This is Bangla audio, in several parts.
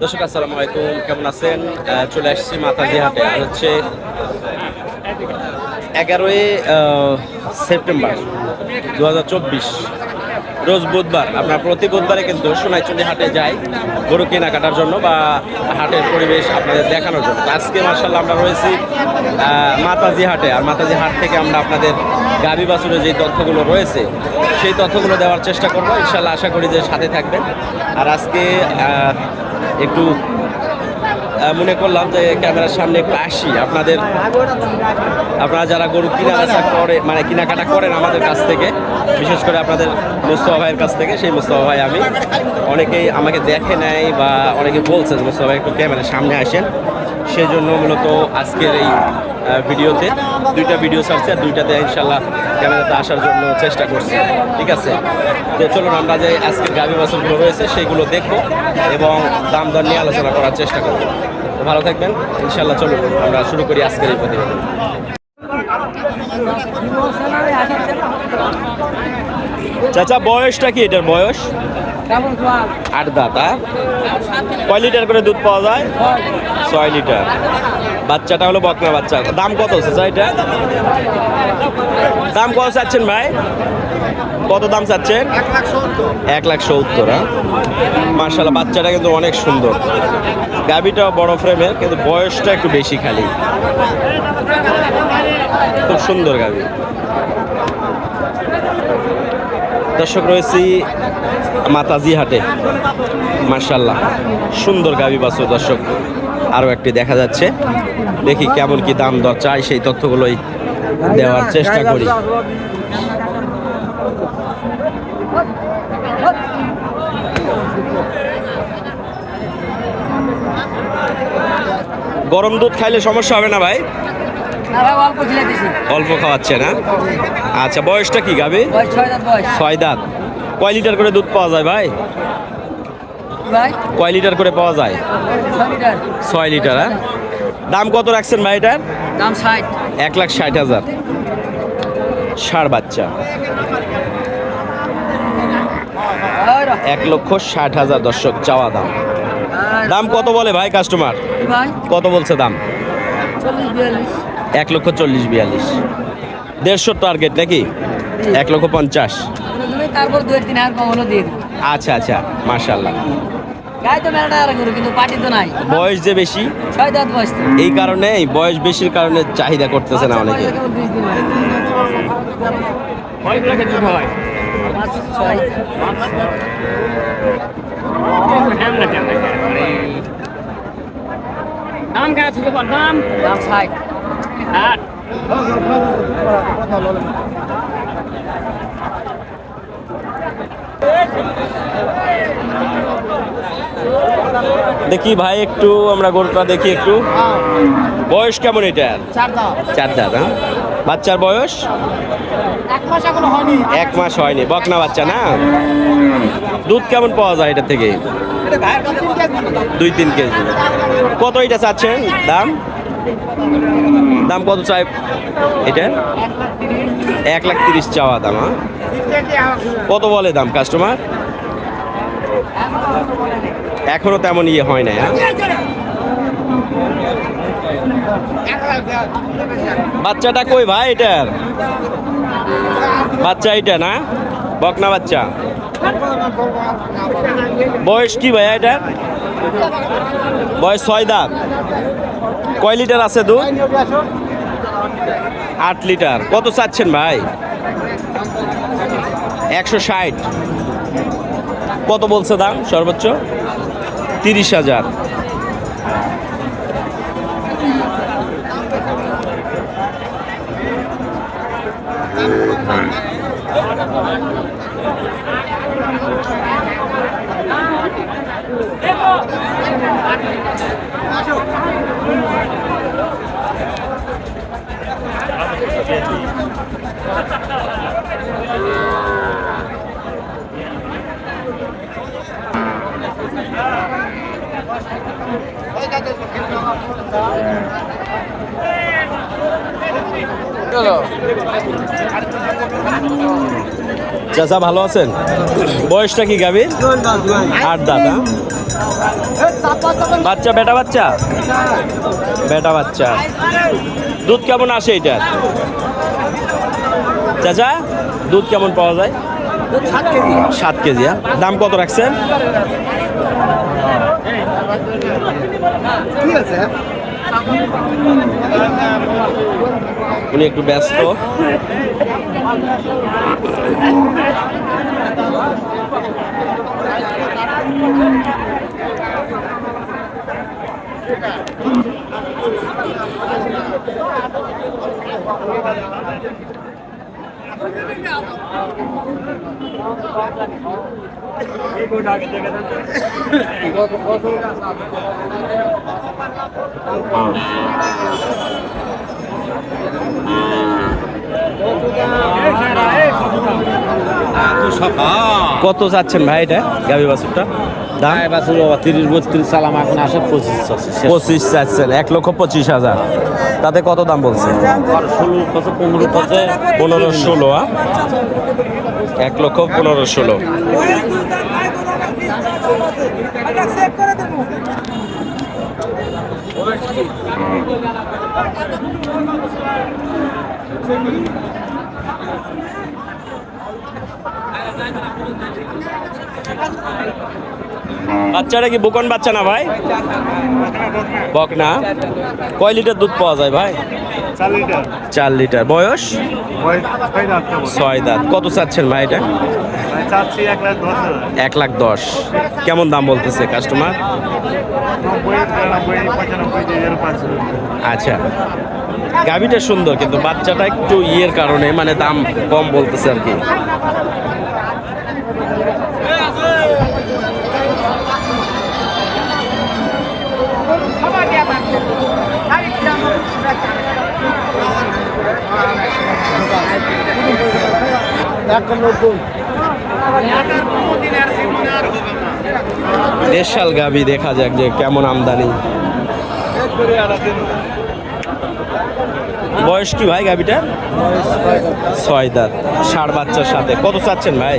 দর্শক, আসসালামু আলাইকুম। কেমন আছেন? চলে আসছি মাতাজি হাটে। আর হচ্ছে এগারোই সেপ্টেম্বর দু হাজার চব্বিশ। রোজ বুধবার। আমরা প্রতি বুধবারে কিন্তু সোনাইচন্ডী হাটে যাই, গরু কেনাকাটার জন্য বা হাটের পরিবেশ আপনাদের দেখানোর জন্য। আজকে মার্শাল্লাহ আমরা রয়েছি মাতাজি হাটে। আর মাতাজি হাট থেকে আমরা আপনাদের গাভী বাছুরের যে তথ্যগুলো রয়েছে, সেই তথ্যগুলো দেওয়ার চেষ্টা করব। ইনশাল্লাহ আশা করি যে সাথে থাকবেন। আর আজকে একটু মনে করলাম যে ক্যামেরার সামনে একটু আসি। আপনাদের, আপনারা যারা গরু কিনা বেচা করে মানে কেনাকাটা করেন আমাদের কাছ থেকে, বিশেষ করে আপনাদের মুস্তফা ভাইয়ের কাছ থেকে, সেই মুস্তফা ভাই আমি অনেকেই আমাকে দেখে নেয় বা অনেকে বলছে যে মুস্তফা ভাই একটু ক্যামেরার সামনে আসেন। সেই জন্য মূলত আজকের এই ভিডিওতে দুইটা ভিডিও ছাড়ছে, আর দুইটাতে ইনশাল্লাহ ক্যামেরাতে আসার জন্য চেষ্টা করছি। ঠিক আছে? তো চলুন আমরা যে আজকের গাভী বাছরগুলো রয়েছে সেইগুলো দেখব এবং দাম দর নিয়ে আলোচনা করার চেষ্টা করব। ভালো থাকবেন। ইনশাল্লাহ চলুন, আমরা শুরু করি আজকের এই প্রতিবেদন। চাচা, বয়সটা কি এটার বয়স? আট দাঁতা কয় লিটার করে দুধ পাওয়া যায়? ছয় লিটার। বাচ্চাটা হলো বকনা বাচ্চা। দাম কত চাচা এটা? দাম কত চাচ্ছেন ভাই? কত দাম চাচ্ছেন? এক লাখ সত্তর হ্যাঁ মার্শাল্লাহ বাচ্চাটা কিন্তু অনেক সুন্দর। গাবিটাও বড় ফ্রেমের কিন্তু বয়সটা একটু বেশি খালি। খুব সুন্দর গাবি দর্শক রয়েছি মাতাজি হাটে। মার্শাল্লাহ সুন্দর গাবি বাছুর দর্শক। আরও একটি দেখা যাচ্ছে। দেখি কেমন কি দাম দর চাই, সেই তথ্যগুলোই দেওয়ার চেষ্টা করি। গরম দুধ খাইলে সমস্যা হবে না ভাই? অল্প খাওয়াচ্ছে না? আচ্ছা বয়সটা কি গাবে? ছয় দাঁত কয় লিটার করে দুধ পাওয়া যায় ভাই? কয় লিটার করে পাওয়া যায়? ছয় লিটার। হ্যাঁ? দাম কত রাখছেন ভাই এটার? দাম ষাট। এক লাখ ষাট হাজার। ষাট বাচ্চা। এক লক্ষ ষাট হাজার দর্শক চাওয়া দাম। দাম কত বলে ভাই কাস্টমার? কত বলছে দাম? এক লক্ষ চল্লিশ বিয়াল্লিশ। দেড়শো টার্গেট নাকি? এক লক্ষ পঞ্চাশ। তারপর দু তিন হাজার কম হলো দিয়ে আচ্ছা আচ্ছা নাই। বয়স যে বেশি? এই কারণে বয়স বেশির কারণে চাহিদা করতেছে না অনেকে। হয়। পাঁচ, ছয়। দাম কেন ছিল দাম? দাম ষাট। আট দেখি ভাই একটু আমরা গরুটা দেখি একটু। বয়স কেমন এটার চার দাঁত। হ্যাঁ। বাচ্চার বয়স? এক মাস হয়নি। এক মাস হয়নি বকনা বাচ্চা না? দুধ কেমন পাওয়া যায় এটা থেকে দুই তিন কেজি। কত এটা চাচ্ছেন দাম? দাম কত চাই? এটা? এক লাখ তিরিশ চাওয়া দাম হ্যাঁ? কত বলে দাম কাস্টমার এখনও তেমন ইয়ে হয় না হ্যাঁ? বাচ্চাটা কই ভাই এটার? বাচ্চা এটা না? বকনা বাচ্চা? বয়স কি ভাই এটার? বয়স ছয় দাঁত। কয় লিটার আছে দুধ? আট লিটার। কত চাচ্ছেন ভাই? একশো ষাট। কত বলছে দাম সর্বোচ্চ? তিরিশ হাজার। চাচা ভালো আছেন? বয়সটা কি গাবি আট দাদা বাচ্চা, বেটা বাচ্চা? বেটা বাচ্চা। দুধ কেমন আসে এটা? চাচা, দুধ কেমন পাওয়া যায়? সাত কেজি হ্যাঁ? দাম কত রাখছেন? উনি একটু ব্যস্ত। কত চাচ্ছেন ভাই এটা গাভী বাছুরটা? দাম? তিরিশ বত্রিশ সালাম এখন আসে পঁচিশ পঁচিশ চাচ্ছেন এক লক্ষ পঁচিশ হাজার। তাতে কত দাম বলছে? ষোলো কত পনেরো কত? পনেরো ষোলো? এক লক্ষ পনেরো ষোলো। বাচ্চাটা কি বোকন বাচ্চা না ভাই? বক না কয় লিটার দুধ পাওয়া যায় ভাই? চার লিটার। বয়স? ছয় দাঁত কত চাচ্ছেন ভাই এটা? এক লাখ দশ কেমন দাম বলতেছে কাস্টমার আচ্ছা। গাভিটা সুন্দর কিন্তু বাচ্চাটা একটু ইয়ের কারণে মানে দাম কম বলতেছে আর কি। দেশাল গাভি দেখা যাক যে কেমন আমদানি। বয়স কি ভাই গাভিটা ছয় দাঁত ষাট বাচ্চার সাথে। কত চাচ্ছেন ভাই?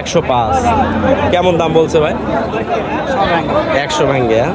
একশো পাঁচ। কেমন দাম বলছে ভাই? একশো ভাঙ্গে হ্যাঁ?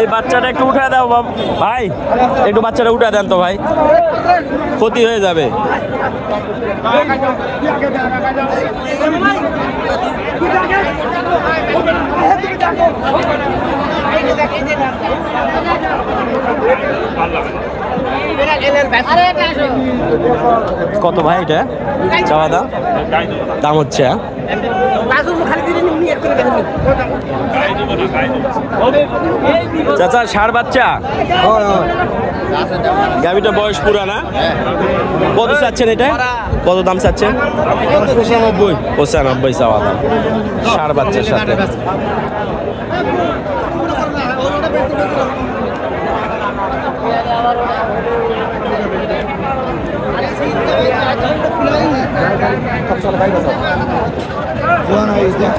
এই বাচ্চাটা একটু উঠে দাও ভাই, একটু বাচ্চাটা উঠে দেন তো, ভাই। ক্ষতি হয়ে যাবে। কত, ভাই, এটা? চাওয়া দাম দাম হচ্ছে হ্যাঁ? চাচা ষাড় বাচ্চা? গাভিটা বয়স পুরা না? কত চাচ্ছেন এটা? কত দাম চাচ্ছেন? পঁচানব্বই। পঁচানব্বই চাওয়া দাম। ষাড় বাচ্চার সাথে।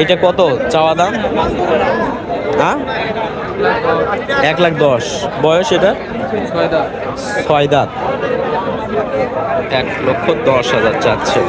এটা কত চাওয়া দাম হ্যাঁ এক লাখ দশ বয়স এটা ছয় দাঁত এক লক্ষ দশ হাজার চাচ্ছে